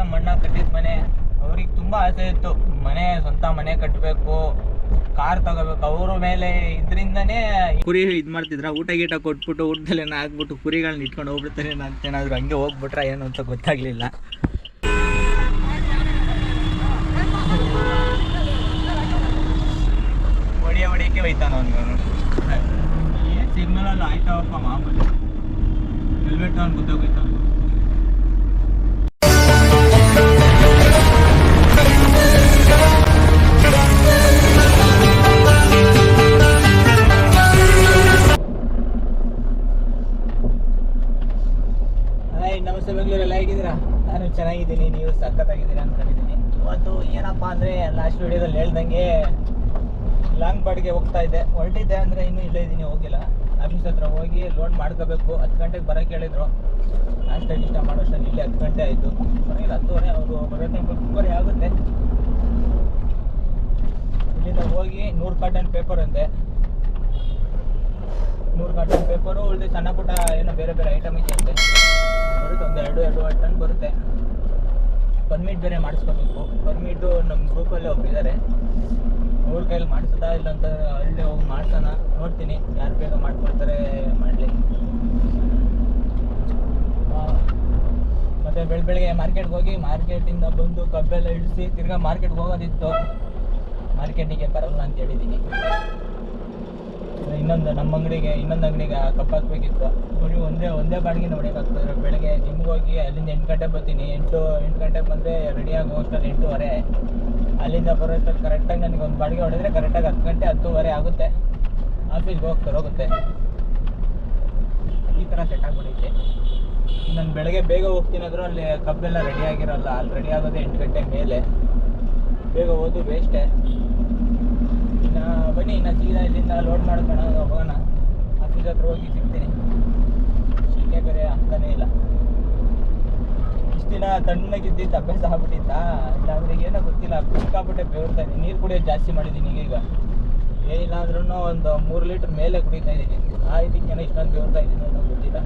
ನಮ್ಮ ಅಣ್ಣ ಕಟ್ಟಿದ ಮನೆ ಅವ್ರಿಗೆ ತುಂಬಾ ಆಸೆ ಇತ್ತು. ಮನೆ ಸ್ವಂತ ಮನೆ ಕಟ್ಟಬೇಕು ಕಾರ್ ತಗೋಬೇಕು. ಅವ್ರ ಮೇಲೆ ಇದ್ರಿಂದನೇ ಕುರಿ ಇದ್ ಮಾಡ್ತಿದ್ರ ಊಟ ಗೀಟ ಕೊಟ್ಬಿಟ್ಟು ಊಟದಲ್ಲಿ ಹಾಕ್ಬಿಟ್ಟು ಕುರಿಗಳನ್ನ ಇಟ್ಕೊಂಡು ಹೋಗ್ಬಿಡ್ತಾರೆ. ಅಂತ ಏನಾದ್ರು ಹಂಗೆ ಹೋಗ್ಬಿಟ್ರ ಏನು ಅಂತ ಗೊತ್ತಾಗ್ಲಿಲ್ಲ. ಹೊಡಿಯ ಹೊಡಿಯಕ್ಕೆ ಹೋಯ್ತಾನ ಅವನು ಏನು ಸಿಗ್ನಲ್ ಅಲ್ಲಿ ಆಯ್ತಾವಪ್ಪ ಮಾಮೂಲಿ. ಹೆಲ್ಮೆಟ್ ಅವ್ನು ಗೊತ್ತಾಗೋಯ್ತಾನ ಹೇಳ್ದಂಗೆ ಲಾಂಗ್ ಬಾಡಿಗೆ ಹೋಗ್ತಾ ಇದ್ದೆ ಹೊರಟಿದ್ದೆ ಅಂದರೆ ಇನ್ನೂ ಇಲ್ಲೇ ಇದ್ದೀನಿ ಹೋಗಿಲ್ಲ. ಆಫೀಸ್ ಹತ್ರ ಹೋಗಿ ಲೋಡ್ ಮಾಡ್ಕೋಬೇಕು. ಹತ್ತು ಗಂಟೆಗೆ ಬರೋಕ್ಕೆ ಹೇಳಿದ್ರು. ಅಷ್ಟೇ ಇಷ್ಟ ಮಾಡೋಷ್ಟು ಇಲ್ಲಿ ಹತ್ತು ಗಂಟೆ ಆಯಿತು. ಮನೇಲಿ ಹತ್ತುವರೆ, ಅವರು ಬರೋ ಟೈಮ್ ಆಗುತ್ತೆ. ಇಲ್ಲಿಂದ ಹೋಗಿ ನೂರು ಕಾಟನ್ ಪೇಪರ್ ಅಂತೆ ನೂರು ಕಾಟನ್ ಪೇಪರು ಉಳಿದು ಸಣ್ಣ ಪುಟ್ಟ ಏನೋ ಬೇರೆ ಬೇರೆ ಐಟಮ್ ಇದೆ ಅಂತೆ ಬರುತ್ತೆ ಒಂದು ಎರಡು ಎರಡು ಟನ್ ಬರುತ್ತೆ. ಪರ್ಮಿಟ್ ಬೇರೆ ಮಾಡಿಸ್ಕೋಬೇಕು. ಪರ್ಮಿಟು ನಮ್ಮ ಗ್ರೂಪಲ್ಲೇ ಒಬ್ಬಿದ್ದಾರೆ ಅವ್ರ ಕೈಯಲ್ಲಿ ಮಾಡಿಸೋದಾ ಇಲ್ಲ ಅಂತ ಅಲ್ಲೇ ಹೋಗಿ ಮಾಡ್ಸೋಣ. ನೋಡ್ತೀನಿ. ಯಾರು ಬೇಗ ಮಾಡ್ಕೊಳ್ತಾರೆ ಮಾಡಲಿ. ಮತ್ತು ಬೆಳ, ಬೆಳಗ್ಗೆ ಮಾರ್ಕೆಟ್ಗೆ ಹೋಗಿ ಮಾರ್ಕೆಟಿಂದ ಬಂದು ಕಬ್ಬೆಲ್ಲ ಇಳಿಸಿ ತಿರ್ಗಾ ಮಾರ್ಕೆಟ್ಗೆ ಹೋಗೋದಿತ್ತು. ಮಾರ್ಕೆಟಿಗೆ ಬರಲ್ಲ ಅಂತ ಹೇಳಿದ್ದೀನಿ ಇನ್ನೊಂದು ನಮ್ಮ ಅಂಗಡಿಗೆ, ಇನ್ನೊಂದು ಅಂಗಡಿಗೆ ಕಪ್ ಹಾಕ್ಬೇಕಿತ್ತು. ನೋಡಿ, ಒಂದೇ ಒಂದೇ ಬಾಡಿಗೆ ನೋಡೋಕ್ಕಾಗ್ತದೆ ಬೆಳಗ್ಗೆ ಜಿಮ್ಗೆ ಹೋಗಿ ಅಲ್ಲಿಂದ ಎಂಟು ಗಂಟೆ ಬರ್ತೀನಿ. ಎಂಟು ಎಂಟು ಗಂಟೆ ಬಂದರೆ ರೆಡಿಯಾಗಿ ಹೋಗೋಷ್ಟಲ್ಲಿ ಎಂಟೂವರೆ. ಅಲ್ಲಿಂದ ಬರೋಷ್ಟಲ್ಲಿ ಕರೆಕ್ಟಾಗಿ ನನಗೆ ಒಂದು ಬಾಡಿಗೆ ಹೊಡೆದ್ರೆ ಕರೆಕ್ಟಾಗಿ ಹತ್ತು ಗಂಟೆ, ಹತ್ತುವರೆ ಆಗುತ್ತೆ. ಆಫೀಸ್ಗೆ ಹೋಗ್ತಾರೆ ಹೋಗುತ್ತೆ. ಈ ಥರ ಸೆಟ್ ಆಗ್ಬಿಡೈತೆ ನಾನು ಬೆಳಗ್ಗೆ ಬೇಗ ಹೋಗ್ತೀನಾದ್ರೂ ಅಲ್ಲಿ ಕಬ್ಬೆಲ್ಲ ರೆಡಿ ಆಗಿರಲ್ಲ. ಅಲ್ಲಿ ರೆಡಿ ಆಗೋದೇ ಎಂಟು ಗಂಟೆ ಮೇಲೆ. ಬೇಗ ಹೋದು ವೇಸ್ಟೇ ಇನ್ನು ಬನ್ನಿ, ಇನ್ನು ಸೀದಾ ಇಲ್ಲಿಂದ ಲೋಡ್ ಮಾಡ್ಕೊಂಡು ಹೋಗೋಣ. ಆಫೀಸ್ ಹತ್ರ ಹೋಗಿ ಸಿಗ್ತೀನಿ. ಶೀಕೆ ಬೇರೆ ಆಗ್ತಾನೇ ಇಲ್ಲ. ಇಷ್ಟು ದಿನ ತಣ್ಣಗಿದ್ದಿದ್ದು ಅಭ್ಯಾಸ ಆಗ್ಬಿಟ್ಟಿತ್ತಾ? ಇಲ್ಲ ಅಂದ್ರೆ ಏನೋ ಗೊತ್ತಿಲ್ಲ ಸಿಕ್ಕಾಪಟ್ಟೆ ಇದ್ದೀನಿ. ನೀರು ಕುಡಿಯೋದು ಜಾಸ್ತಿ ಮಾಡಿದ್ದೀನಿ ಈಗ. ಏನಿಲ್ಲ ಅಂದ್ರೂ ಒಂದು ಮೂರು ಲೀಟ್ರ್ ಮೇಲೆ ಕುಡಿತಾ ಇದ್ದೀನಿ. ಆ ಇದಕ್ಕೇನೋ ಇಷ್ಟೊಂದು ಬೇರ್ತಾ ಇದ್ದೀನಿ ಅನ್ನೋ ಗೊತ್ತಿಲ್ಲ.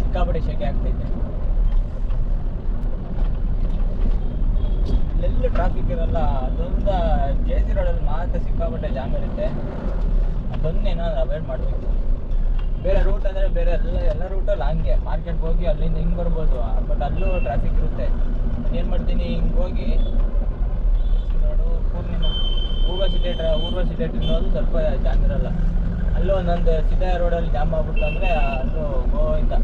ಸಿಕ್ಕಾಪಟ್ಟೆ ಶೆಕೆ ಆಗ್ತೈತೆ ಎಲ್ಲೆಲ್ಲೂ ಟ್ರಾಫಿಕ್ ಇರಲ್ಲ. ಅದೊಂದು ಜೆ ಸಿ ರೋಡಲ್ಲಿ ಮಾತ್ರ ಸಿಕ್ಕಾಪಟ್ಟೆ ಜಾಮ್ ಇರುತ್ತೆ. ನಾನು ಅವಾಯ್ಡ್ ಮಾಡಬೇಕು. ಬೇರೆ ರೂಟ್ ಅಂದರೆ ಬೇರೆ ಎಲ್ಲ ಎಲ್ಲ ರೂಟಲ್ಲಿ ಹಂಗೆ. ಮಾರ್ಕೆಟ್ಗೆ ಹೋಗಿ ಅಲ್ಲಿಂದ ಹಿಂಗೆ ಬರ್ಬೋದು. ಬಟ್ ಅಲ್ಲೂ ಟ್ರಾಫಿಕ್ ಇರುತ್ತೆ. ಏನು ಮಾಡ್ತೀನಿ, ಹಿಂಗೆ ಹೋಗಿ ನೋಡು ಪೂರ್ಣಿಮ ಊರ್ವಶಿ ಥಿಯೇಟ್ರ್ ಊರ್ವಶಿ ಥಿಯೇಟ್ರ್ ಇನ್ನೋದು ಸ್ವಲ್ಪ ಜಾಮ್ ಇರಲ್ಲ. ಅಲ್ಲೂ ಒಂದೊಂದು ಸಿದ್ಧ ರೋಡಲ್ಲಿ ಜಾಮ್ ಆಗ್ಬಿಟ್ಟು ಅಂದರೆ ಅಲ್ಲೂ ಗೋವಿಂದ.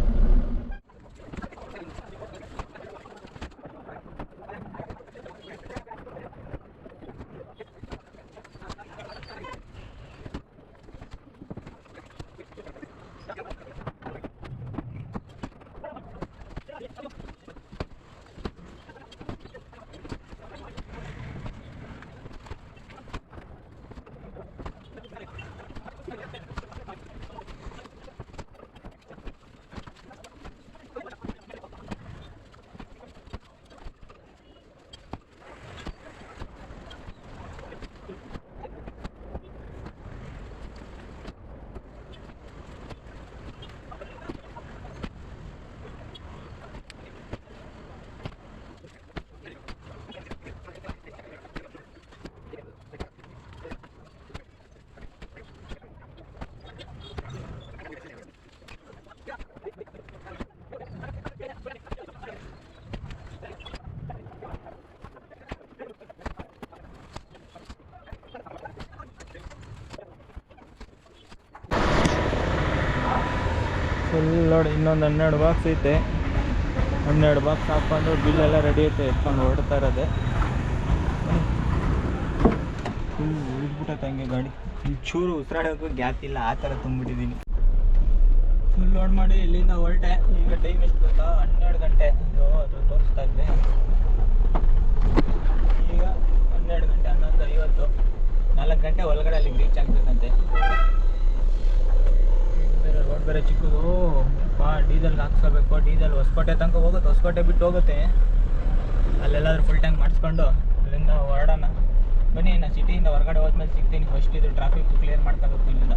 ಫುಲ್ ನೋಡಿ, ಇನ್ನೊಂದು ಹನ್ನೆರಡು ಬಾಕ್ಸ್ ಐತೆ. ಹನ್ನೆರಡು ಬಾಕ್ಸ್ ಹಾಕ್ಕೊಂಡು ಬಿಲ್ ಎಲ್ಲ ರೆಡಿ ಐತೆ ಎತ್ಕೊಂಡು ಹೊಡ್ತಾ ಇರೋದೆ. ಫುಲ್ ಉಳಿದ್ಬಿಟ್ಟೈತೆ ಹಂಗೆ ಗಾಡಿ. ಚೂರು ಉಸಿರಾಡೋಕ್ಕೂ ಗ್ಯಾಪ್ ಇಲ್ಲ, ಆ ಥರ ತುಂಬಿಟ್ಟಿದ್ದೀನಿ. ಫುಲ್ ಲೋಡ್ ಮಾಡಿ ಇಲ್ಲಿಂದ ಹೊರಟೆ. ಈಗ ಟೈಮ್ ಎಷ್ಟು ಗೊತ್ತಾ? ಹನ್ನೆರಡು ಗಂಟೆ. ಅದು ತೋರಿಸ್ತಾ ಇದ್ದೆ. ಈಗ ಹನ್ನೆರಡು ಗಂಟೆ ಹನ್ನೊಂದು ಐವತ್ತು. ನಾಲ್ಕು ಗಂಟೆ ಒಳಗಡೆ ಅಲ್ಲಿಗೆ ರೀಚ್ ಬೇರೆ ರೋಡ್ ಬೇರೆ ಚಿಕ್ಕದು ಬಾ, ಡೀಸೆಲ್ಗೆ ಹಾಕ್ಸ್ಕೋಬೇಕು ಡೀಸೆಲ್ ಹೊಸಕೋಟೆ ತನಕ ಹೋಗುತ್ತೆ. ಹೊಸಕೋಟೆ ಬಿಟ್ಟು ಹೋಗುತ್ತೆ. ಅಲ್ಲೆಲ್ಲಾದ್ರೂ ಫುಲ್ ಟ್ಯಾಂಕ್ ಮಾಡಿಸ್ಕೊಂಡು ಅಲ್ಲಿಂದ ಹೊರಡೋಣ. ಬನ್ನಿ ನಾನು ಸಿಟಿಯಿಂದ ಹೊರಗಡೆ ಹೋದ್ಮೇಲೆ ಸಿಗ್ತೀನಿ. ಫಸ್ಟ್ ಇದು ಟ್ರಾಫಿಕ್ ಕ್ಲಿಯರ್ ಮಾಡ್ಕೋಬೇಕು ಇಲ್ಲಿಂದ.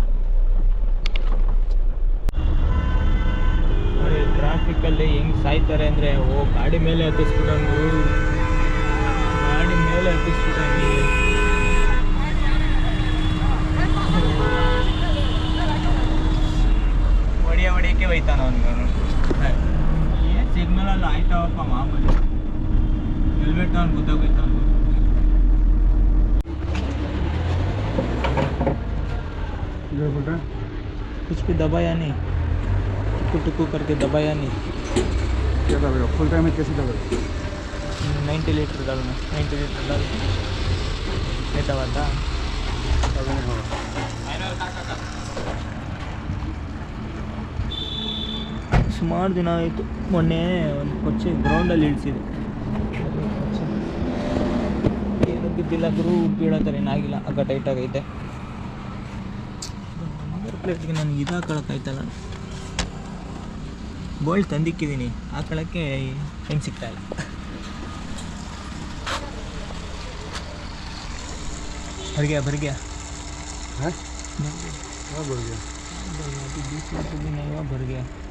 ಟ್ರಾಫಿಕಲ್ಲಿ ಹೆಂಗ್ ಸಾಯ್ತಾರೆ ಅಂದರೆ, ಓ, ಗಾಡಿ ಮೇಲೆ ಹತ್ತಿಸ್ಬಿಟ್ಟು ಗಾಡಿ ಮೇಲೆ ಹತ್ತಿಸ್ಬಿಟ್ಟಂಗೆ ಹೊಡಿಯಕ್ಕೆ ಹೋಯ್ತಾನ ಅವನಿಗವನು ಏನು ಸಿಗ್ನಲಲ್ಲಿ ಆಯ್ತಾವಪ್ಪ ಮಾಮೂಲಿ ಹೆಲ್ಮೆಟ್ ಅವ್ನು ಗೊತ್ತಾಗೋಯ್ತು ಅವ್ನಿಗೆ कुछ भी दबाया नहीं टुकु टुकु करके दबाया नहीं क्या दबेगा फुल टाइम में कैसे दबेगा नाइन्टी लीटर डालना नाइन्टी लीटर डाल ಆಯ್ತಾ ಅವತ್ತಾ अभी नहीं होगा ಸುಮಾರು ದಿನ ಆಯಿತು. ಮೊನ್ನೆ ಒಂದು ಕೊಚ್ಚೆ ಗ್ರೌಂಡಲ್ಲಿ ಇಳಿಸಿದೆ. ಏನು ಬಿದ್ದಿಲ್ಲ ಗುರು ಬೀಳೋ ಥರ ಏನಾಗಿಲ್ಲ ಆಗ ಟೈಟಾಗೈತೆ ಪ್ಲೇಟ್ಗೆ ನನಗೆ ಇದು ಹಾಕೊಳಕ್ಕಾಯ್ತಲ್ಲ ಬೋಲ್ಡ್ ತಂದಿಕ್ಕಿದ್ದೀನಿ ಹಾಕೊಳ್ಳೋಕ್ಕೆ ಹೆಂಗೆ ಸಿಗ್ತಾಯಿಲ್ಲ ಬರ್ಗ್ಯಾ ಬರ್ಗೆ ಹಾಂ? ಬರ್ಗೆ ಬರ್ಗ್ಯಾ?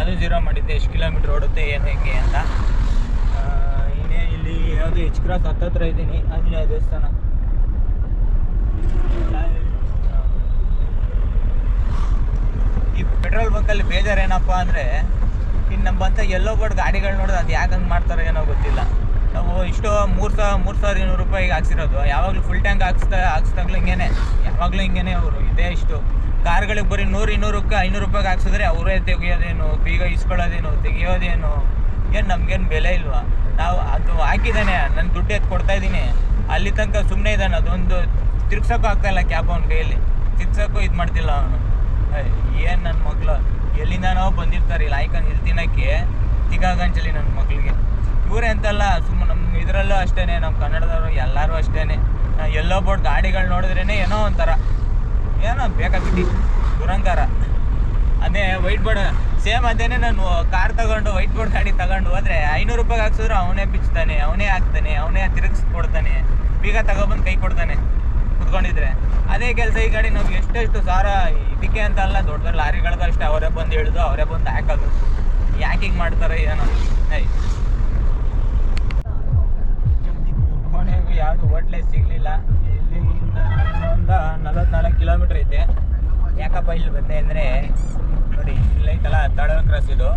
ಅದು ಜೀರೋ ಮಾಡಿದ್ದೆ, ಎಷ್ಟು ಕಿಲೋಮೀಟ್ರ್ ಓಡುತ್ತೆ, ಏನು ಹೆಂಗೆ ಅಂತ. ಇನ್ನೇ ಇಲ್ಲಿ ಯಾವುದು ಎಚ್ ಕ್ರಾಸ್ ಹತ್ತತ್ರ ಇದ್ದೀನಿ ಅಲ್ಲಿ ದೇವಸ್ಥಾನ. ಈ ಪೆಟ್ರೋಲ್ ಬಂಕಲ್ಲಿ ಬೇಜಾರೇನಪ್ಪ ಅಂದರೆ, ಇನ್ನು ನಮ್ಮ ಬಂತ ಎಲ್ಲೋ ಬೋರ್ಡ್ ಗಾಡಿಗಳು ನೋಡಿದ್ರೆ ಅದು ಯಾಕೆ ಹಂಗೆ ಮಾಡ್ತಾರೋ ಏನೋ ಗೊತ್ತಿಲ್ಲ. ನಾವು ಇಷ್ಟು ಮೂರು ಸಾವಿರ ಮೂರು ಸಾವಿರ ಇನ್ನೂರು ರೂಪಾಯಿಗೆ ಹಾಕ್ಸಿರೋದು, ಯಾವಾಗಲೂ ಫುಲ್ ಟ್ಯಾಂಕ್ ಹಾಕ್ಸ್ತಾ, ಹಾಕ್ಸ್ದಾಗ್ಲೂ ಹಿಂಗೇನೆ, ಯಾವಾಗಲೂ ಹಿಂಗೇನೆ ಅವರು, ಇದೇ ಇಷ್ಟು. ಕಾರ್ಗಳಿಗೆ ಬರೀ ನೂರು ಇನ್ನೂರಕ್ಕೆ ಐನೂರು ರೂಪಾಯಿಗೆ ಹಾಕ್ಸಿದ್ರೆ ಅವರೇ ತೆಗಿಯೋದೇನು, ಬೀಗ ಇಸ್ಕೊಳ್ಳೋದೇನು, ತೆಗಿಯೋದೇನು? ಏನು ನಮಗೇನು ಬೆಲೆ ಇಲ್ವಾ? ನಾವು ಅದು ಹಾಕಿದ್ದಾನೆ ನನ್ನ ದುಡ್ಡು ಎತ್ತು ಕೊಡ್ತಾ ಇದ್ದೀನಿ. ಅಲ್ಲಿ ತನಕ ಸುಮ್ಮನೆ ಇದ್ದಾನೆ, ಅದೊಂದು ತಿರ್ಗ್ಸೋಕ್ಕೂ ಆಗ್ತಾ ಇಲ್ಲ ಕ್ಯಾಬ್ ಅವ್ನ ಕೈಯಲ್ಲಿ. ತಿರ್ಗ್ಸೋಕ್ಕೂ ಇದು ಮಾಡ್ತಿಲ್ಲ ಅವನು. ಏನು ನನ್ನ ಮಗಳು? ಎಲ್ಲಿಂದನೋ ಬಂದಿರ್ತಾರೆ, ಇಲ್ಲಿ ಆಯ್ಕೊಂಡು ಇಲ್ಲಿ ತಿನ್ನೋಕ್ಕೆ ತಿಗಾಗಂಚಲಿ ನನ್ನ ಮಗಳಿಗೆ. ಇವರೇ ಅಂತಲ್ಲ ಸುಮ್ಮನೆ ನಮ್ಮ ಇದರಲ್ಲೂ ಅಷ್ಟೇ ನಮ್ಮ ಕನ್ನಡದವರು ಎಲ್ಲರೂ ಅಷ್ಟೇ ಎಲ್ಲೋ ಬೋರ್ಡ್ ಗಾಡಿಗಳು ನೋಡಿದ್ರೇ ಏನೋ ಒಂಥರ. ಏನೋ ಬೇಕಾಗ್ಬಿಟ್ಟು. ದುರಂಕಾರ. ಅದೇ ವೈಟ್ ಬೋರ್ಡ್ ಸೇಮ್ ಅದೇನೆ ನಾನು ಕಾರ್ ತಗೊಂಡು ವೈಟ್ ಬೋರ್ಡ್ ಗಾಡಿ ತಗೊಂಡು ಹೋದ್ರೆ ಐನೂರು ರೂಪಾಯಿಗೆ ಹಾಕ್ಸಿದ್ರು, ಅವನೇ ಬಿಚ್ತಾನೆ, ಅವನೇ ಹಾಕ್ತಾನೆ, ಅವನೇ ತಿರುಗಿಸ್ಕೊಡ್ತಾನೆ, ಬೀಗ ತಗೊಬಂದು ಕೈ ಕೊಡ್ತಾನೆ ಕುತ್ಕೊಂಡಿದ್ರೆ. ಅದೇ ಕೆಲಸ ಈ ಗಾಡಿ ನಮ್ಗೆ ಎಷ್ಟೆಷ್ಟು ಸಾರ ಇದಕ್ಕೆ ಅಂತ ಅಲ್ಲ, ದೊಡ್ಡ ದೊಡ್ಡ ಲಾರಿಗಳಿಗೂ ಅಷ್ಟೇ ಅವರೇ ಬಂದು ಹಿಡಿದು ಅವರೇ ಬಂದು ಹಾಕೋದು ಯಾಕೆ ಹಿಂಗೆ ಮಾಡ್ತಾರೆ, ಏನೋ. ಐ ಕೊನೆಗೂ ಯಾವುದು ಹೋಟ್ಲೇ ಸಿಗಲಿಲ್ಲ. ಇಲ್ಲಿಂದ ಒಂದು ನಲವತ್ನಾಲ್ಕು ಕಿಲೋಮೀಟ್ರ್ ಐತೆ. ಯಾಕಪ್ಪ ಇಲ್ಲಿ ಬಂದೆ ಅಂದರೆ, ನೋಡಿ ಇಲ್ಲೈತಲ್ಲ ತಳ ಕ್ರಾಸ್ ಇದು.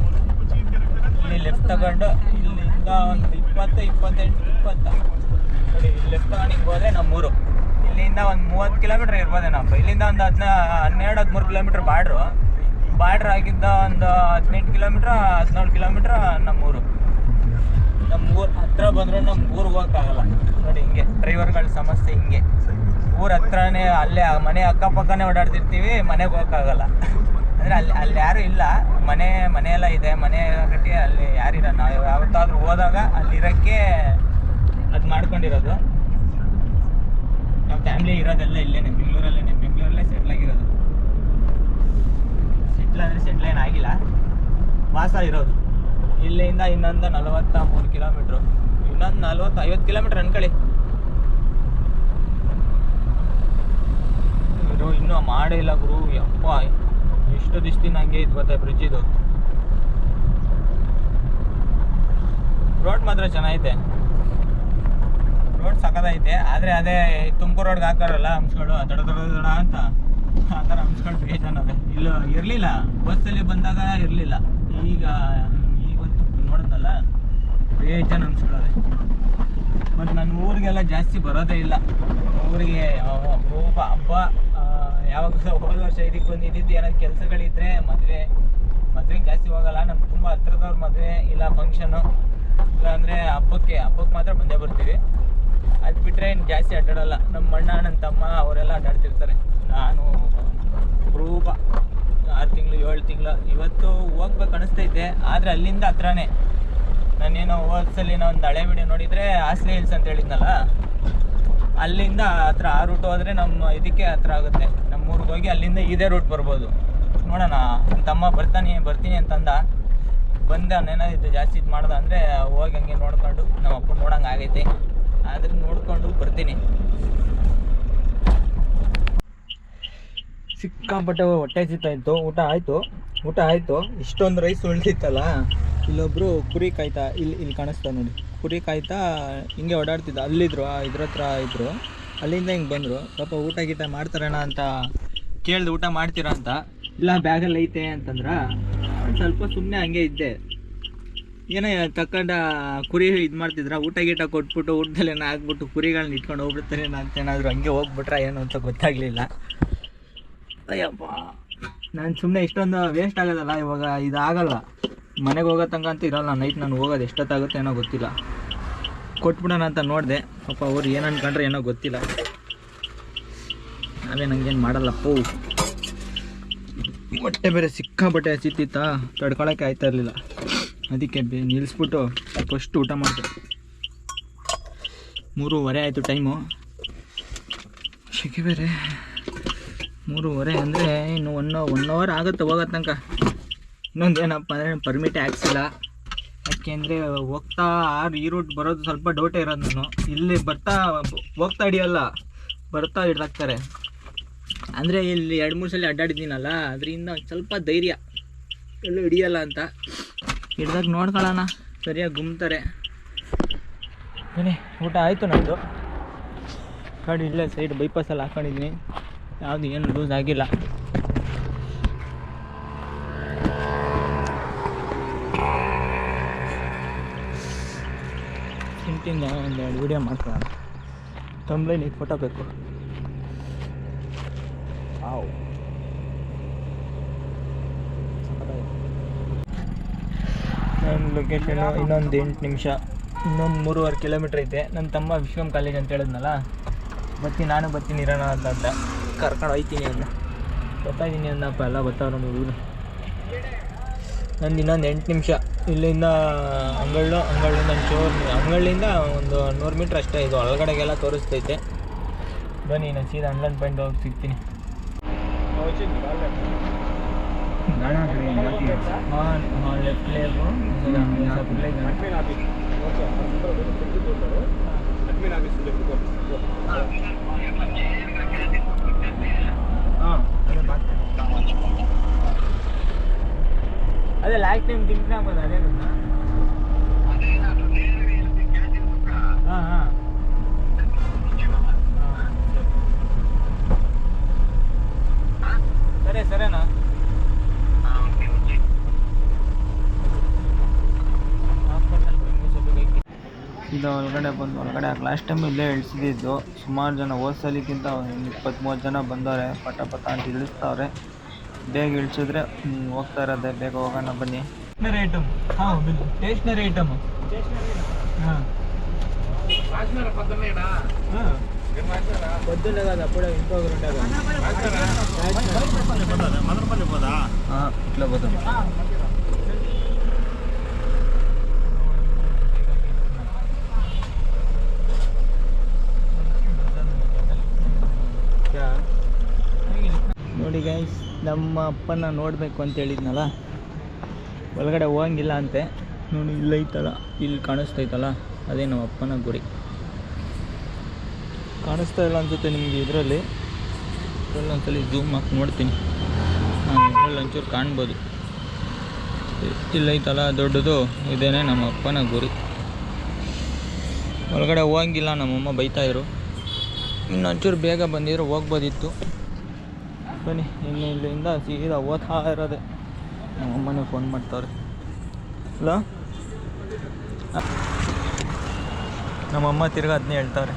ಇಲ್ಲಿ ಲೆಫ್ಟ್ ತಗೊಂಡು ಇಲ್ಲಿಂದ ಒಂದು ಇಪ್ಪತ್ತು, ಇಪ್ಪತ್ತೆಂಟು, ಇಪ್ಪತ್ತ. ನೋಡಿ, ಇಲ್ಲಿ ಲೆಫ್ಟ್ ತಗೊಂಡು ಹಿಂಗೆ ಹೋದ್ರೆ ನಮ್ಮೂರು. ಇಲ್ಲಿಂದ ಒಂದು ಮೂವತ್ತು ಕಿಲೋಮೀಟ್ರ್ ಇರ್ಬೋದೇನಪ್ಪ ಇಲ್ಲಿಂದ ಒಂದು ಹದಿನ, ಹನ್ನೆರಡು, ಹದಿಮೂರು ಕಿಲೋಮೀಟ್ರ್ ಬಾರ್ಡ್ರು. ಬಾರ್ಡ್ರ್ ಆಗಿದ್ದ ಒಂದು ಹದಿನೆಂಟು ಕಿಲೋಮೀಟ್ರ್ ಹದಿನೇಳು ಕಿಲೋಮೀಟ್ರ್ ನಮ್ಮೂರು. ನಮ್ಮ ಊರು ಹತ್ತಿರ ಬಂದರೆ ನಮ್ಮ ಊರಿಗೆ ಹೋಗೋಕ್ಕಾಗಲ್ಲ. ನೋಡಿ, ಹಿಂಗೆ ಡ್ರೈವರ್ಗಳ ಸಮಸ್ಯೆ ಹಿಂಗೆ. ಊರ ಹತ್ರನೇ, ಅಲ್ಲೇ ಮನೆ ಅಕ್ಕಪಕ್ಕನೇ ಓಡಾಡ್ತಿರ್ತೀವಿ, ಮನೆಗೆ ಹೋಗೋಕ್ಕಾಗಲ್ಲ. ಅಂದರೆ ಅಲ್ಲಿ ಅಲ್ಲಿ ಯಾರೂ ಇಲ್ಲ. ಮನೆ, ಮನೆಯೆಲ್ಲ ಇದೆ. ಮನೆ ಕಟ್ಟಿ ಅಲ್ಲಿ ಯಾರಿಲ್ಲ ನಾವು ಯಾವತ್ತಾದ್ರೂ ಹೋದಾಗ ಅಲ್ಲಿರೋಕ್ಕೆ ಅದು ಮಾಡ್ಕೊಂಡಿರೋದು. ನಮ್ಮ ಫ್ಯಾಮಿಲಿ ಇರೋದೆಲ್ಲ ಇಲ್ಲೇನೆ ಬೆಂಗಳೂರಲ್ಲೇ ಬೆಂಗಳೂರಲ್ಲೇ ಸೆಟ್ಲ್ ಆಗಿರೋದು. ಸೆಟ್ಲ್ ಅಂದರೆ ಸೆಟ್ಲ್ ಏನಾಗಿಲ್ಲ ವಾಸ ಇರೋದು. ಇಲ್ಲಿಂದ ಇನ್ನೊಂದು ನಲವತ್ತ ಮೂರು ಕಿಲೋಮೀಟ್ರು ಇನ್ನೊಂದು ನಲ್ವತ್ತು ಐವತ್ತು ಕಿಲೋಮೀಟ್ರ್ ಅನ್ಕೊಳ್ಳಿ ಇರು ಇನ್ನೂ ಮಾಡೇ ಇಲ್ಲ ಗುರು, ಯಪ್ಪ. ಎಷ್ಟು ದಿವಸದಿಂದ ಹಂಗೆ ಇತ್ತು ಮತ್ತೆ ಬ್ರಿಡ್ಜಿದು ರೋಡ್ ಮಾತ್ರ ಚೆನ್ನಾಗೈತೆ. ರೋಡ್ ಸಖತ್ತೈತೆ ಆದರೆ ಅದೇ ತುಮಕೂರು ರೋಡ್ಗೆ ಹಾಕಾರಲ್ಲ ಹಂಸ್ಗಳು ದಡ ದಡ ದಡ ಅಂತ. ಆ ಥರ ಹಂಸ್ಗಳು ಬೇಜಾನವೆ ಇಲ್ಲ, ಇರಲಿಲ್ಲ. ಬಸ್ಸಲ್ಲಿ ಬಂದಾಗ ಇರಲಿಲ್ಲ. ಈಗ ಇವತ್ತು ನೋಡಿದ್ನಲ್ಲ? ಬೇಜಾನ್ ಅನ್ಸ್ಕೊಳ್ಳೋದೆ ಮತ್ತು ನನ್ನ ಊರಿಗೆಲ್ಲ ಜಾಸ್ತಿ ಬರೋದೇ ಇಲ್ಲ. ಊರಿಗೆ ಹಬ್ಬ ಯಾವಾಗ ಹೋದ ವರ್ಷ ಇದಕ್ಕೆ ಬಂದಿದ್ದು ಏನಾದ್ರು ಕೆಲಸಗಳಿದ್ರೆ ಮದುವೆ ಮದುವೆ ಜಾಸ್ತಿ ಹೋಗಲ್ಲ ನಮ್ಮ ತುಂಬ ಹತ್ರದವ್ರ ಮದುವೆ ಇಲ್ಲ ಫಂಕ್ಷನು ಇಲ್ಲಾಂದರೆ ಹಬ್ಬಕ್ಕೆ ಹಬ್ಬಕ್ಕೆ ಮಾತ್ರ ಬಂದೇ ಬರ್ತೀವಿ. ಅದು ಬಿಟ್ಟರೆ ಇನ್ನು ಜಾಸ್ತಿ ಅಡ್ಡಾಡಲ್ಲ. ನಮ್ಮ ಅಣ್ಣ ನನ್ನ ತಮ್ಮ ಅವರೆಲ್ಲ ಅಡ್ಡಾಡ್ತಿರ್ತಾರೆ. ನಾನು ಅಪರೂಪ. ಆರು ತಿಂಗಳು, ಏಳು ತಿಂಗಳು. ಇವತ್ತು ಹೋಗ್ಬೇಕು ಅನಿಸ್ತೈತೆ, ಆದರೆ ಅಲ್ಲಿಂದ ಹತ್ರನೇ. ನಾನೇನೋ ಹೋದ್ಸಲಿನ ಒಂದು ಹಳೆ ವಿಡಿಯೋ ನೋಡಿದರೆ ಆಸ್ಲಿ ಹಿಲ್ಸ್ ಅಂತ ಹೇಳಿದ್ನಲ್ಲ? ಅಲ್ಲಿಂದ ಹತ್ರ ಆ ರೂಟ್ ಹೋದರೆ ನಮ್ಮ ಇದಕ್ಕೆ ಹತ್ರ ಆಗುತ್ತೆ. ನಮ್ಮ ಊರಿಗೆ ಹೋಗಿ ಅಲ್ಲಿಂದ ಇದೇ ರೂಟ್ ಬರ್ಬೋದು. ನೋಡೋಣ, ತಮ್ಮ ಬರ್ತಾನೆ, ಬರ್ತೀನಿ ಅಂತಂದ, ಬಂದ ಇದು ಜಾಸ್ತಿ ಇದು ಮಾಡ್ದ ಅಂದರೆ ಹೋಗಿ ಹಂಗೆ ನೋಡ್ಕೊಂಡು ನಮ್ಮ ಅಪ್ಪ ನೋಡೋಂಗೆ ಆಗೈತೆ. ಆದ್ರೆ ನೋಡ್ಕೊಂಡು ಬರ್ತೀನಿ. ಸಿಕ್ಕಾಪಟ್ಟೆ ಹೊಟ್ಟೆ ಹಸಿತಾ ಇತ್ತು. ಊಟ ಆಯಿತು. ಊಟ ಆಯಿತು. ಇಷ್ಟೊಂದು ರೈಸ್ ಉಳಿದಿತ್ತಲ್ಲ? ಇಲ್ಲೊಬ್ಬರು ಕುರಿ ಕಾಯ್ತಾ ಇಲ್ಲಿ ಇಲ್ಲಿ ಕಾಣಿಸ್ತಾ ನೋಡಿ. ಕುರಿ ಕಾಯ್ತಾ ಹಿಂಗೆ ಓಡಾಡ್ತಿದ್ದ. ಅಲ್ಲಿದ್ರು ಇದ್ರ ಹತ್ರ ಇದ್ರು. ಅಲ್ಲಿಂದ ಹಿಂಗೆ ಬಂದರು. ಪಾಪ ಊಟ ಗೀಟ ಮಾಡ್ತಾರಣ ಅಂತ ಕೇಳ್ದು ಊಟ ಮಾಡ್ತೀರಾ ಅಂತ. ಇಲ್ಲ, ಬ್ಯಾಗಲ್ಲಿ ಐತೆ ಅಂತಂದ್ರ ಸ್ವಲ್ಪ ಸುಮ್ಮನೆ ಹಂಗೆ ಇದ್ದೆ. ಏನೋ ತಕ್ಕಂಡ ಕುರಿ ಇದು ಮಾಡ್ತಿದ್ರ, ಊಟ ಗೀಟ ಕೊಟ್ಬಿಟ್ಟು ಊಟದಲ್ಲಿ ಏನೋ ಹಾಕ್ಬಿಟ್ಟು ಕುರಿಗಳನ್ನ ಇಟ್ಕೊಂಡು ಹೋಗ್ಬಿಡ್ತಾರೆ ಅಂತ ಏನಾದರೂ ಹಂಗೆ ಹೋಗ್ಬಿಟ್ರೆ ಏನು ಅಂತ ಗೊತ್ತಾಗಲಿಲ್ಲ. ಅಯ್ಯಪ್ಪ, ನಾನು ಸುಮ್ಮನೆ ಇಷ್ಟೊಂದು ವೇಸ್ಟ್ ಆಗೋದಲ್ಲ ಇವಾಗ ಇದಾಗಲ್ಲ ಮನೆಗೆ ಹೋಗೋ ತನಕ ಅಂತ ಇರಲ್ಲ, ನೈಟ್ ನಾನು ಹೋಗೋದು ಎಷ್ಟೊತ್ತಾಗುತ್ತೆ ಏನೋ ಗೊತ್ತಿಲ್ಲ. ಕೊಟ್ಬಿಡೋಣ ಅಂತ ನೋಡಿದೆ. ಪಾಪ ಅವ್ರು ಏನು ಅನ್ಕೊಂಡ್ರೆ ಏನೋ ಗೊತ್ತಿಲ್ಲ. ನಾವೇ ನಂಗೇನು ಮಾಡಲ್ಲಪ್ಪೋ. ಬಟ್ಟೆ ಬೇರೆ ಸಿಕ್ಕಾಬಟ್ಟೆ ಹಚ್ಚಿತ್ತಿತ್ತ ತಡ್ಕೊಳಕ್ಕೆ ಆಯ್ತಾ ಇರಲಿಲ್ಲ. ಅದಕ್ಕೆ ಬೇ ನಿಲ್ಲಿಸ್ಬಿಟ್ಟು ಫಸ್ಟ್ ಊಟ ಮಾಡಿದೆ. ಮೂರುವರೆ ಆಯಿತು ಟೈಮು. ಶೆಕೆ ಬೇರೆ. ಮೂರುವರೆ ಅಂದರೆ ಇನ್ನು ಒನ್ ಒನ್ ಅವರ್ ಆಗುತ್ತೆ ಹೋಗೋ ತನಕ. ಇನ್ನೊಂದು ಏನಪ್ಪ ಅಂದರೆ ಪರ್ಮಿಟ್ ಹಾಕ್ಸಿಲ್ಲ. ಯಾಕೆಂದರೆ ಹೋಗ್ತಾ ಆರು ಈ ರೂಟ್ ಬರೋದು ಸ್ವಲ್ಪ ಡೌಟೇ ಇರೋದು ನಾನು. ಇಲ್ಲಿ ಬರ್ತಾ ಹೋಗ್ತಾ ಹಿಡಿಯಲ್ಲ ಬರ್ತಾ ಹಿಡ್ದಾಕ್ತಾರೆ ಅಂದರೆ ಇಲ್ಲಿ ಎರಡು ಮೂರು ಸಲ ಅಡ್ಡಾಡಿದ್ದೀನಲ್ಲ, ಅದರಿಂದ ಸ್ವಲ್ಪ ಧೈರ್ಯ ಎಲ್ಲೂ ಹಿಡಿಯಲ್ಲ ಅಂತ. ಹಿಡ್ದಾಗ ನೋಡ್ಕೊಳ್ಳೋಣ, ಸರಿಯಾಗಿ ಗುಮ್ತಾರೆ. ಬನ್ನಿ ಊಟ ಆಯಿತು ನಮ್ಮದು ಕಡೆ ಇಲ್ಲೇ ಸೈಡ್ ಬೈಪಾಸಲ್ಲಿ ಹಾಕೊಂಡಿದ್ದೀನಿ. ಯಾವುದು ಏನು ಲೂಸ್ ಆಗಿಲ್ಲ. ಸಿಂಟಿಂದ ಒಂದು ಎರಡು ಮಾಡ್ತಾನೆ. ತಂಬ್ಲೈನ್ ತಂಬ್ಲೈನಿಗೆ ಫೋಟೋ ಬೇಕು. ಹಾವು ನನ್ನ ಲೊಕೇಶನ್ ಇನ್ನೊಂದು ಎಂಟು ನಿಮಿಷ, ಇನ್ನೊಂದು ಮೂರುವರೆ ಕಿಲೋಮೀಟ್ರ್ ಐತೆ ನನ್ನ ತಮ್ಮ ವಿಶ್ವಂ ಕಾಲೇಜ್ ಅಂತ ಹೇಳಿದ್ನಲ್ಲ, ಬರ್ತೀನಿ, ನಾನು ಬರ್ತೀನಿ, ಇರೋಣ ಅಂತ ಅಂತ ಕರ್ಕೊಂಡು ಹೋಯ್ತೀನಿ ಅಂತ ಇದ್ದೀನಿ ಅಂದಪ್ಪ, ಎಲ್ಲ ಬರ್ತಾವ್ರ ಹುಡುಗರು ನಂದು ಇನ್ನೊಂದು ಎಂಟು ನಿಮಿಷ. ಇಲ್ಲಿಂದ ಅಂಗಳು ಅಂಗಳಿಂದ ಒಂಚೂರು ಅಂಗಳಿಂದ ಒಂದು ನೂರು ಮೀಟ್ರ್ ಅಷ್ಟೇ ಇದು. ಒಳಗಡೆಗೆಲ್ಲ ತೋರಿಸ್ತೈತೆ. ಬನ್ನಿ, ನಾನು ಸೀದಾ ಅಂಡ್ಲನ್ ಪಾಯಿಂಟ್ ಹೋಗಿ ಸಿಗ್ತೀನಿ. ಹಾಂ. ಅದೇ ಲಾಸ್ಟ್ ಟೈಮ್ ತಿಂಕ್ ಆಗೋದು ಅದೇ ಹಾಂ ಹಾಂ. ಸರಿ ಇದು ಒಳಗಡೆ ಬಂದು ಒಳಗಡೆ ಲಾಸ್ಟ್ ಟೈಮ್ ಇಲ್ಲೇ ಇಳಿಸಿದ್ದು. ಸುಮಾರು ಜನ ಹೋದ ಒಂದು ಇಪ್ಪತ್ತು ಮೂವತ್ತು ಜನ ಬಂದವ್ರೆ. ಪಟ ಪಟ ಅಂತ ಇಳಿಸ್ತಾವ್ರೆ. ಬೇಗ ಇಳಿಸಿದ್ರೆ ಹ್ಮ್, ಹೋಗ್ತಾ ಇರೋದೆ ಬೇಗ ಹೋಗೋಣ ಬನ್ನಿ ಸ್ಟೇಷನರಿ ಐಟಮ್ ಹಾಂ ಬಿಲ್ ಸ್ಟೇಷನರಿ ಐಟಮ್ ಹಾಂ పొద్దున్నే కాదు అప్పుడే ఇంకో ఉండే ఇట్లా పోతాం ನೋಡಿ ಗೈಸ್ ನಮ್ಮ ಅಪ್ಪನ ನೋಡಬೇಕು ಅಂತ ಹೇಳಿದ್ನಲ್ಲ? ಒಳಗಡೆ ಹೋಗಂಗಿಲ್ಲ ಅಂತೆ. ನೋಡಿ ಇಲ್ಲೈತಲ್ಲ ಇಲ್ಲಿ ಕಾಣಿಸ್ತೈತಲ್ಲ ಅದೇ ನಮ್ಮ ಅಪ್ಪನ ಗುರಿ ಕಾಣಿಸ್ತಾ ಇಲ್ಲ ಅನ್ಸುತ್ತೆ ನಿಮಗೆ ಇದರಲ್ಲಿ? ಇದರಲ್ಲಿ ಜೂಮ್ ಝೂಮ್ ಹಾಕಿ ನೋಡ್ತೀನಿ. ಇದರಲ್ಲಿ ಒಂಚೂರು ಕಾಣ್ಬೋದು. ಇಲ್ಲೈತಲ್ಲ ದೊಡ್ಡದು, ಇದೇನೆ ನಮ್ಮ ಅಪ್ಪನ ಗುರಿ ಒಳಗಡೆ ಹೋಗಂಗಿಲ್ಲ, ನಮ್ಮಮ್ಮ ಬೈತಾಯಿದ್ರು ಇನ್ನೊಂಚೂರು ಬೇಗ ಬಂದಿದ್ರು, ಹೋಗ್ಬೋದಿತ್ತು. ಬನ್ನಿ, ಇನ್ನು ಇಲ್ಲಿಂದ ಸೀದಾ ಓದ್ತಾ ಇರೋದೆ. ನಮ್ಮಮ್ಮನೇ ಫೋನ್ ಮಾಡ್ತಾವ್ರೆ ಹಲೋ ನಮ್ಮಮ್ಮ ತಿರ್ಗಾ ಅದನ್ನೇ ಹೇಳ್ತಾರೆ.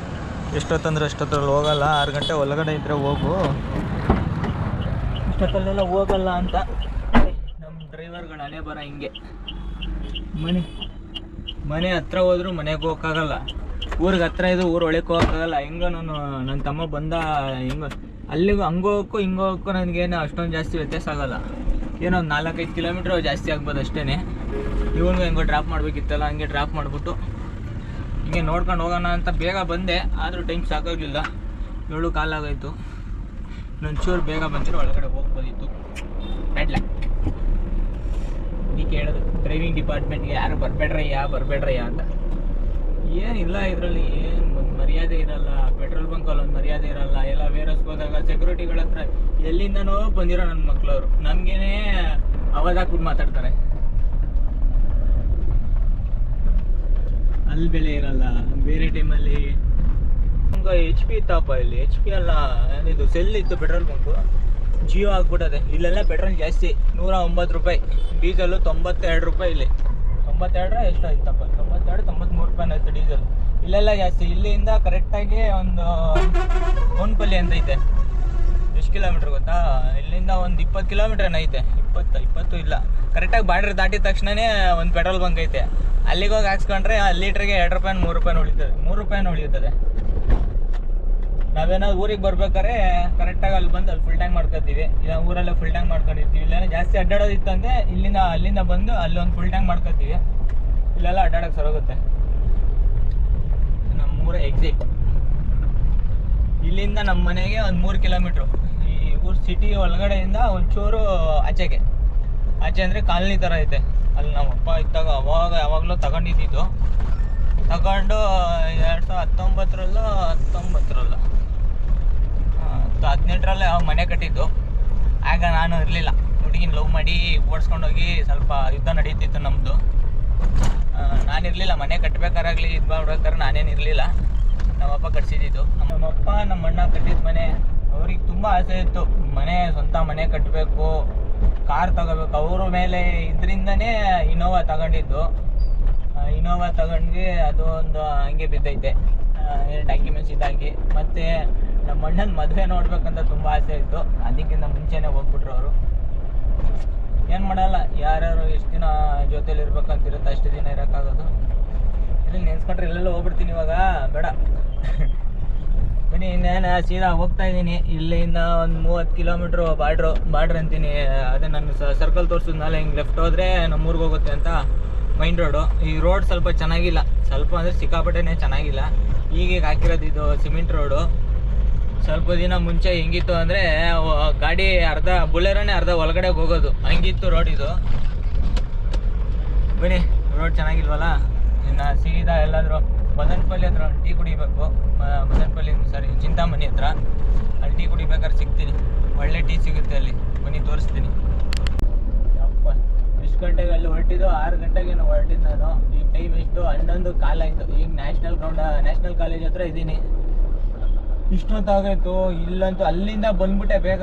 ಎಷ್ಟೊತ್ತಂದ್ರೆ ಅಷ್ಟೊತ್ತಲ್ಲಿ ಹೋಗಲ್ಲ, ಆರು ಗಂಟೆ ಒಳಗಡೆ ಇದ್ದರೆ ಹೋಗು. ಇಷ್ಟೊತ್ತಲ್ಲೆಲ್ಲ ಹೋಗಲ್ಲ ಅಂತ. ನಮ್ಮ ಡ್ರೈವರ್ಗಳು ಹಣೆ ಬರ ಹಿಂಗೆ. ಮನೆ ಮನೆ ಹತ್ರ ಹೋದ್ರು ಮನೆಗೆ ಹೋಗೋಕ್ಕಾಗಲ್ಲ. ಊರಿಗೆ ಹತ್ರ ಇದು ಊರು ಒಳಕ್ಕೆ ಹೋಗೋಕ್ಕಾಗಲ್ಲ. ಹೆಂಗ ನಾನು ನನ್ನ ತಮ್ಮ ಬಂದ, ಹಿಂಗೆ ಅಲ್ಲಿಗೂ ಹಿಂಗೋಕ್ಕೂ ಹಿಂಗೆ ಹೋಗೋಕ್ಕೂ ನನಗೇನು ಅಷ್ಟೊಂದು ಜಾಸ್ತಿ ವ್ಯತ್ಯಾಸ ಆಗಲ್ಲ. ಏನೋ ಒಂದು ನಾಲ್ಕೈದು ಕಿಲೋಮೀಟ್ರ್ ಜಾಸ್ತಿ ಆಗ್ಬೋದು ಅಷ್ಟೇ ಇವನು ಹೆಂಗೋ ಡ್ರಾಪ್ ಮಾಡಬೇಕಿತ್ತಲ್ಲ, ಹಂಗೆ ಡ್ರಾಪ್ ಮಾಡಿಬಿಟ್ಟು ಹಿಂಗೆ ನೋಡ್ಕೊಂಡು ಹೋಗೋಣ ಅಂತ ಬೇಗ ಬಂದೆ, ಆದರೂ ಟೈಮ್ ಸಾಕಾಗಲಿಲ್ಲ. ಏಳು ಕಾಲಾಗೋಯ್ತು ಇನ್ನೊಂಚೂರು ಬೇಗ ಬಂದಿರೋ ಒಳಗಡೆ ಹೋಗ್ಬೋದಿತ್ತು. ಬೇಡಲ್ಲ ಈಗ ಕೇಳೋದು ಡ್ರೈವಿಂಗ್ ಡಿಪಾರ್ಟ್ಮೆಂಟ್ಗೆ ಯಾರು ಬರಬೇಡ್ರಯ್ಯ ಬರಬೇಡ್ರಯ್ಯ ಅಂತ. ಏನಿಲ್ಲ ಇದರಲ್ಲಿ, ಏನು ಮರ್ಯಾದೆ ಇರಲ್ಲ, ಪೆಟ್ರೋಲ್ ಬಂಕಲ್ಲಿ ಒಂದು ಮರ್ಯಾದೆ ಇರಲ್ಲ, ಎಲ್ಲ ವೇರಸ್ ಹೋದಾಗ ಸೆಕ್ಯೂರಿಟಿಗಳ ಹತ್ರ ಎಲ್ಲಿಂದನೋ ಬಂದಿರೋ ನನ್ನ ಮಕ್ಳವ್ರು. ನಮಗೇನೆ ಅವಾಜ್ ಹಾಕ್ಬಿಟ್ಟು ಮಾತಾಡ್ತಾರೆ. ಅಲ್ಲಿ ಬೆಲೆ ಇರಲ್ಲ, ಬೇರೆ ಟೈಮಲ್ಲಿ ಎಚ್ ಪಿ ಇತ್ತಪ್ಪ ಇಲ್ಲಿ. ಎಚ್ ಪಿ ಅಲ್ಲ, ಇದು ಸೆಲ್ ಇತ್ತು ಪೆಟ್ರೋಲ್ ಬಂಕು. ಜಿಯೋ ಆಗ್ಬಿಟ್ಟದೆ. ಇಲ್ಲೆಲ್ಲ ಪೆಟ್ರೋಲ್ ಜಾಸ್ತಿ. ನೂರ ಒಂಬತ್ತು ರೂಪಾಯಿ. ಡೀಸೆಲ್ಲು ತೊಂಬತ್ತೆರಡು ರೂಪಾಯಿ ಇಲ್ಲಿ. ತೊಂಬತ್ತೆರಡರ ಎಷ್ಟು ಆಯ್ತಪ್ಪ? ತೊಂಬತ್ತೆರಡು, ತೊಂಬತ್ಮೂರು ರೂಪಾಯಿ ಆಯ್ತು ಡೀಸೆಲ್. ಇಲ್ಲೆಲ್ಲ ಜಾಸ್ತಿ, ಇಲ್ಲಿಂದ ಕರೆಕ್ಟಾಗಿ ಒಂದು ಗೋನ್ಪಲ್ಲಿ ಅಂತ ಐತೆ. ಎಷ್ಟು ಕಿಲೋಮೀಟ್ರ್ ಗೊತ್ತಾ? ಇಲ್ಲಿಂದ ಒಂದು ಇಪ್ಪತ್ತು ಕಿಲೋಮೀಟ್ರ್ ಐತೆ? ಇಪ್ಪತ್ತು ಇಪ್ಪತ್ತು ಇಲ್ಲ. ಕರೆಕ್ಟಾಗಿ ಬಾರ್ಡ್ರ್ ದಾಟಿದ ತಕ್ಷಣನೇ ಒಂದು ಪೆಟ್ರೋಲ್ ಬಂಕ್ ಐತೆ. ಅಲ್ಲಿಗೆ ಹೋಗಿ ಹಾಕ್ಸ್ಕೊಂಡ್ರೆ ಲೀಟ್ರಿಗೆ ಎರಡು ರೂಪಾಯಿ, ಮೂರು ರೂಪಾಯಿ ಉಳಿತದೆ. ಮೂರು ರೂಪಾಯಿನೂ ಉಳಿಯುತ್ತದೆ ನಾವೇನಾದ್ರು ಊರಿಗೆ ಬರ್ಬೇಕಾದ್ರೆ ಕರೆಕ್ಟಾಗಿ ಅಲ್ಲಿ ಬಂದು ಅಲ್ಲಿ ಫುಲ್ ಟ್ಯಾಂಕ್ ಮಾಡ್ಕೊತೀವಿ. ಇಲ್ಲ, ಊರಲ್ಲೇ ಫುಲ್ ಟ್ಯಾಂಕ್ ಮಾಡ್ಕೊಂಡಿರ್ತೀವಿ. ಇಲ್ಲೇನೋ ಜಾಸ್ತಿ ಅಡ್ಡಾಡೋದಿತ್ತಂದ್ರೆ ಇಲ್ಲಿಂದ, ಅಲ್ಲಿಂದ ಬಂದು ಅಲ್ಲಿ ಒಂದು ಫುಲ್ ಟ್ಯಾಂಕ್ ಮಾಡ್ಕೊತೀವಿ. ಇಲ್ಲೆಲ್ಲ ಅಡ್ಡಾಡಕ್ಕೆ ಸರೋಗುತ್ತೆ ನಮ್ಮೂರ ಎಕ್ಸಿಟ್ ಇಲ್ಲಿಂದ ನಮ್ಮ ಮನೆಗೆ ಒಂದು ಮೂರು ಕಿಲೋಮೀಟ್ರು ಈ ಊರು ಸಿಟಿ ಒಳಗಡೆಯಿಂದ ಒಂಚೂರು ಆಚೆಗೆ. ಆಚೆ ಅಂದರೆ ಕಾಲನಿ ಥರ ಐತೆ. ಅಲ್ಲಿ ನಮ್ಮ ಅಪ್ಪ ಇದ್ದಾಗ ಅವಾಗ ಯಾವಾಗಲೂ ತಗೊಂಡಿದ್ದಿದ್ದು. ತಗೊಂಡು, ಎರಡು ಸಾವಿರದ ಹತ್ತೊಂಬತ್ತರಲ್ಲೋ ಹತ್ತೊಂಬತ್ತರಲ್ಲೋ. ಹದಿನೆಂಟರಲ್ಲೇ ಅವಾಗ ಮನೆ ಕಟ್ಟಿದ್ದು. ಆಗ ನಾನು ಇರಲಿಲ್ಲ. ಹುಡುಗಿನ ಲವ್ ಮಾಡಿ ಓಡಿಸ್ಕೊಂಡೋಗಿ ಸ್ವಲ್ಪ ಯುದ್ಧ ನಡೀತಿತ್ತು ನಮ್ಮದು ನಾನಿರಲಿಲ್ಲ ಮನೆ ಕಟ್ಟಬೇಕಾರಾಗಲಿ ಇದು ಮಾಡ್ಬೇಕಾದ್ರೆ ನಾನೇನು ಇರಲಿಲ್ಲ. ನಮ್ಮಪ್ಪ ಕಟ್ಸಿದ್ದು ನಮ್ಮಪ್ಪ ನಮ್ಮ ಅಣ್ಣ ಕಟ್ಟಿದ ಮನೆ ಅವ್ರಿಗೆ ತುಂಬ ಆಸೆ ಇತ್ತು. ಮನೆ, ಸ್ವಂತ ಮನೆ ಕಟ್ಟಬೇಕು ಕಾರ್ ತಗೋಬೇಕು. ಅವ್ರ ಮೇಲೆ ಇದರಿಂದನೇ ಇನೋವಾ ತಗೊಂಡಿದ್ದು. ಇನೋವಾ ತಗೊಂಡ್ವಿ ಅದು ಒಂದು ಹಂಗೆ ಬಿದ್ದೈತೆ. ಡಾಕ್ಯುಮೆಂಟ್ಸ್ ಇದಾಗಿ ಮತ್ತು ನಮ್ಮ ಅಣ್ಣನ ಮದುವೆ ನೋಡ್ಬೇಕಂತ ತುಂಬ ಆಸೆ ಇತ್ತು. ಅದಕ್ಕಿಂತ ಮುಂಚೆನೇ ಹೋಗ್ಬಿಟ್ರು ಅವರು. ಏನು ಮಾಡಲ್ಲ, ಯಾರ್ಯಾರು ಎಷ್ಟು ದಿನ ಜೊತೇಲಿ ಇರ್ಬೇಕಂತಿರುತ್ತೆ ಅಷ್ಟು ದಿನ ಇರೋಕ್ಕಾಗೋದು. ಇಲ್ಲಿ ನೆನ್ಸ್ಕೊಂಡ್ರೆ ಇಲ್ಲೆಲ್ಲ ಹೋಗ್ಬಿಡ್ತೀನಿ ಇವಾಗ. ಬೇಡ. ಬನ್ನಿ, ಇನ್ನೇನು, ಸೀದಾ ಹೋಗ್ತಾ ಇದ್ದೀನಿ. ಇಲ್ಲಿಂದ ಒಂದು ಮೂವತ್ತು ಕಿಲೋಮೀಟ್ರು ಬಾರ್ಡ್ರು ಬಾರ್ಡ್ರ್ ಅಂತೀನಿ. ಅದೇ ನಾನು ಸರ್ಕಲ್ ತೋರಿಸಿದ್ನಲ್ಲ, ಹಿಂಗೆ ಲೆಫ್ಟ್ ಹೋದರೆ ನಮ್ಮೂರಿಗೆ ಹೋಗುತ್ತೆ ಅಂತ. ಮೈನ್ ರೋಡು ಈ ರೋಡ್ ಸ್ವಲ್ಪ ಚೆನ್ನಾಗಿಲ್ಲ. ಸ್ವಲ್ಪ ಅಂದರೆ ಸಿಕ್ಕಾಪಟ್ಟೆನೇ ಚೆನ್ನಾಗಿಲ್ಲ. ಈಗೀಗ ಹಾಕಿರೋದು ಇದು ಸಿಮೆಂಟ್ ರೋಡು ಸ್ವಲ್ಪ ದಿನ ಮುಂಚೆ ಹೆಂಗಿತ್ತು ಅಂದರೆ ಗಾಡಿ ಅರ್ಧ ಬುಲೆರೋನೇ ಅರ್ಧ ಒಳಗಡೆ ಹೋಗೋದು. ಹಂಗಿತ್ತು ರೋಡ್ ಇದು. ಬನ್ನಿ ರೋಡ್ ಚೆನ್ನಾಗಿಲ್ವಲ್ಲ? ಇನ್ನು ಸೀದಾ ಎಲ್ಲಾದರೂ ಮದನಪಲ್ಲಿ ಹತ್ರ ಟೀ ಕುಡಿಬೇಕು. ಮದನಪಲ್ಲಿ ಸಾರಿ ಚಿಂತಾಮಣಿ ಹತ್ರ. ಅಲ್ಲಿ ಟೀ ಕುಡಿಬೇಕಾದ್ರೆ ಸಿಗ್ತೀನಿ. ಒಳ್ಳೆ ಟೀ ಸಿಗುತ್ತೆ ಅಲ್ಲಿ. ಬನ್ನಿ, ತೋರಿಸ್ತೀನಿ. ಎಷ್ಟು ಗಂಟೆಗೆ ಅಲ್ಲಿ ಹೊರಟಿದ್ದು? ಆರು ಗಂಟೆಗೆ ಹೊರಟಿದ್ದು ನಾನು. ಈಗ ಟೈಮ್ ಎಷ್ಟು? ಹನ್ನೊಂದು ಕಾಲಾಯಿತು ಈಗ ನ್ಯಾಷನಲ್ ಗ್ರೌಂಡ್ ನ್ಯಾಷನಲ್ ಕಾಲೇಜ್ ಹತ್ರ ಇದ್ದೀನಿ ಇಷ್ಟೊತ್ತಾಗೋಯ್ತು ಇಲ್ಲಂತೂ ಅಲ್ಲಿಂದ ಬಂದ್ಬಿಟ್ಟೆ ಬೇಗ.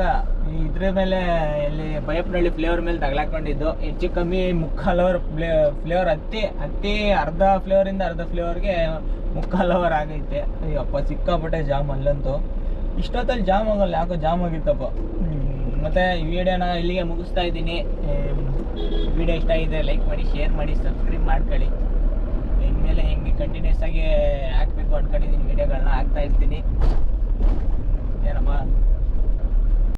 ಇದ್ರ ಮೇಲೆ ಇಲ್ಲಿ ಬೈಯಪ್ಪನಹಳ್ಳಿ ಫ್ಲೇವರ್ ಮೇಲೆ ತಗಲಾಕೊಂಡಿದ್ದು. ಹೆಚ್ಚು ಕಮ್ಮಿ ಮುಕ್ಕಾಲ್ ಅವರ್ ಫ್ಲೇ ಫ್ಲೇವರ್ ಹತ್ತಿ ಹತ್ತಿ ಅರ್ಧ ಫ್ಲೇವರಿಂದ ಅರ್ಧ ಫ್ಲೇವರ್ಗೆ ಮುಕ್ಕಾಲ್ ಅವರ್ ಆಗೈತೆ. ಅಯ್ಯಪ್ಪ, ಸಿಕ್ಕಾಪಟ್ಟೆ ಜಾಮ್ ಅಲ್ಲಂತೂ. ಇಷ್ಟೊತ್ತಲ್ಲಿ ಜಾಮ್ ಆಗಲ್ಲ, ಯಾಕೋ ಜಾಮ್ ಆಗಿತ್ತಪ್ಪ. ಮತ್ತು ಮತ್ತೆ ಈ ವಿಡಿಯೋನ ಇಲ್ಲಿಗೆ ಮುಗಿಸ್ತಾ ಇದ್ದೀನಿ. ವಿಡಿಯೋ ಇಷ್ಟ ಆಗಿದೆ ಲೈಕ್ ಮಾಡಿ ಶೇರ್ ಮಾಡಿ ಸಬ್ಸ್ಕ್ರೈಬ್ ಮಾಡ್ಕೊಳ್ಳಿ. ಇನ್ಮೇಲೆ ಹೆಂಗೆ ಕಂಟಿನ್ಯೂಸ್ ಆಗಿ ಹಾಕ್ಬೇಕು ಅಂದ್ಕೊಂಡಿದ್ದೀನಿ ವಿಡಿಯೋಗಳನ್ನ ಹಾಕ್ತಾ ಇರ್ತೀನಿ. Yan naman.